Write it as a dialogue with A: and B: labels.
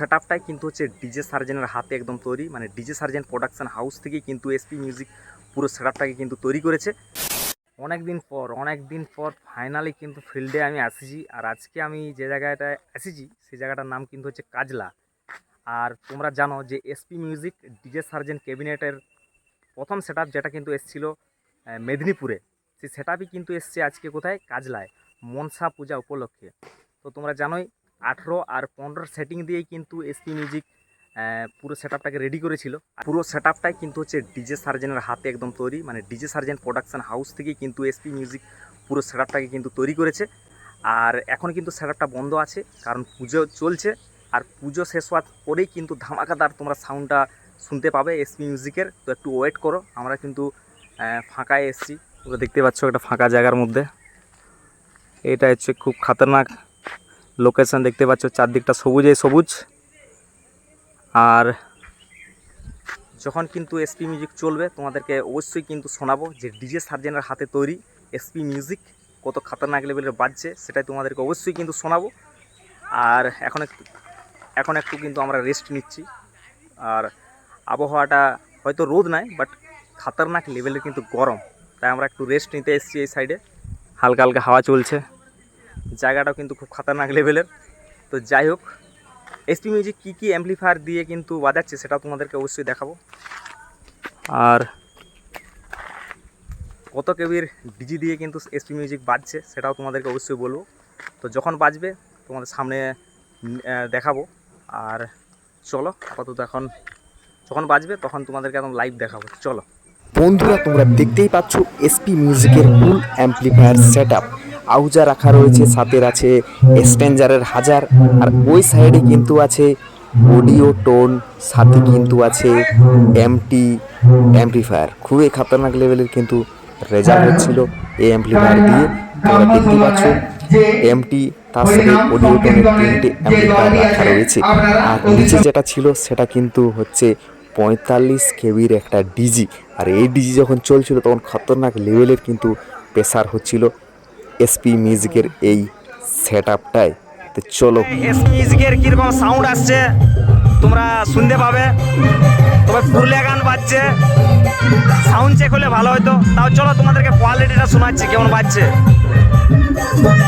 A: Set আপটাই কিন্তু হচ্ছে DJ সার্জেনের হাতে একদম তৈরি। মানে ডিজে সার্জেন প্রোডাকশন হাউস থেকেই কিন্তু এসপি মিউজিক পুরো সেট আপটাকে কিন্তু তৈরি করেছে। অনেক দিন পর অনেক দিন পর ফাইনালি কিন্তু ফিল্ডে আমি আসিছি। আর আজকে আমি যে জায়গাটায় এসেছি সেই জায়গাটার নাম কিন্তু হচ্ছে কাজলা। আর তোমরা জানো যে এসপি মিউজিক ডিজে সার্জেন ক্যাবিনেটের প্রথম সেট যেটা কিন্তু এসেছিল মেদিনীপুরে। সেই সেট কিন্তু এসছে আজকে কোথায়? কাজলায়, মনসা পূজা উপলক্ষে। তো তোমরা জানোই আঠেরো আর পনেরোর সেটিং দিয়েই কিন্তু এসপি মিউজিক পুরো সেট আপটাকে রেডি করেছিল। পুরো সেট আপটাই কিন্তু হচ্ছে ডিজে সার্জেনের হাতে একদম তৈরি। মানে ডিজে সার্জেন প্রোডাকশান হাউস থেকেই কিন্তু এসপি মিউজিক পুরো সেট আপটাকে কিন্তু তৈরি করেছে। আর এখন কিন্তু সেট আপটা বন্ধ আছে, কারণ পুজো চলছে। আর পুজো শেষ হওয়ার পরেই কিন্তু ধামাকাদার তোমরা সাউন্ডটা শুনতে পাবে এসপি মিউজিকের তো একটু ওয়েট করো, আমরা কিন্তু ফাঁকায় এসেছি। তোমরা দেখতে পাচ্ছ একটা ফাঁকা জায়গার মধ্যে। এটা হচ্ছে খুব খাতারনাক লোকেশন দেখতে পাচ্ছ, চারদিকটা সবুজে সবুজ। আর যখন কিন্তু এসপি মিউজিক চলবে, তোমাদেরকে অবশ্যই কিন্তু শোনাবো যে ডিজে সার্জেনের হাতে তৈরি এসপি মিউজিক কত খাতারনাক লেভেলের বাজছে, সেটাই তোমাদেরকে অবশ্যই কিন্তু শোনাবো। আর এখন একটু এখন একটু কিন্তু আমরা রেস্ট নিচ্ছি। আর আবহাওয়াটা হয়তো রোদ নাই বাট খাতারনাক লেভেলের কিন্তু গরম। তাই আমরা একটু রেস্ট নিতে এসেছি এই সাইডে হালকা হালকা হাওয়া চলছে। জায়গাটাও কিন্তু খুব খাতারনাক লেভেলের তো যাই হোক এসপি মিউজিক কী কী অ্যাম্পলিফায়ার দিয়ে কিন্তু বাজাচ্ছে সেটাও তোমাদেরকে অবশ্যই দেখাবো। আর কত কেবির ডিজি দিয়ে কিন্তু এসপি মিউজিক বাজছে সেটাও তোমাদেরকে অবশ্যই বলব। তো যখন বাজবে, তোমাদের সামনে দেখাবো। আর চলো, আপাতত এখন যখন বাজবে, তখন তোমাদেরকে একদম লাইভ দেখাবো। চলো।
B: বন্ধুরা, তোমরা দেখতেই পাচ্ছ এসপি মিউজিকের ফুল অ্যাম্পলিফায়ার সেট আপ আউজা রাখা রয়েছে সাথে আছে স্ট্যান্ডারের হাজার আর ওই সাইডে কিন্তু আছে অডিও টোন সাথে কিন্তু আছে এমটি অ্যাম্পলিফায়ার খুবই খাতারনাক লেভেলের কিন্তু রেজাল্ট হচ্ছিল এই অ্যাম্পলিফায়ার দিয়ে। তোমরা দেখতেই পাচ্ছ এমটি তার সাথে অডিও টোনের তিনটে অ্যাম্পলিফায়ার রাখা রয়েছে। আর নিচে যেটা ছিল সেটা কিন্তু হচ্ছে পঁয়তাল্লিশ কেবির একটা ডিজি আর এই ডিজি যখন চলছিল তখন খতরনাক লেভেলের কিন্তু প্রেসার হচ্ছিল। এসপি মিউজিকের এই সেট আপটায় তো চলো।
A: এসপি মিউজিকের কীরকম সাউন্ড আসছে? তোমরা শুনতে পাবে। তবে পুরুলিয়া গান বাজছে। সাউন্ড চেক হলে ভালো হতো তাও চলো তোমাদেরকে কোয়ালিটিটা শোনাচ্ছি কেমন বাজছে।
C: মনে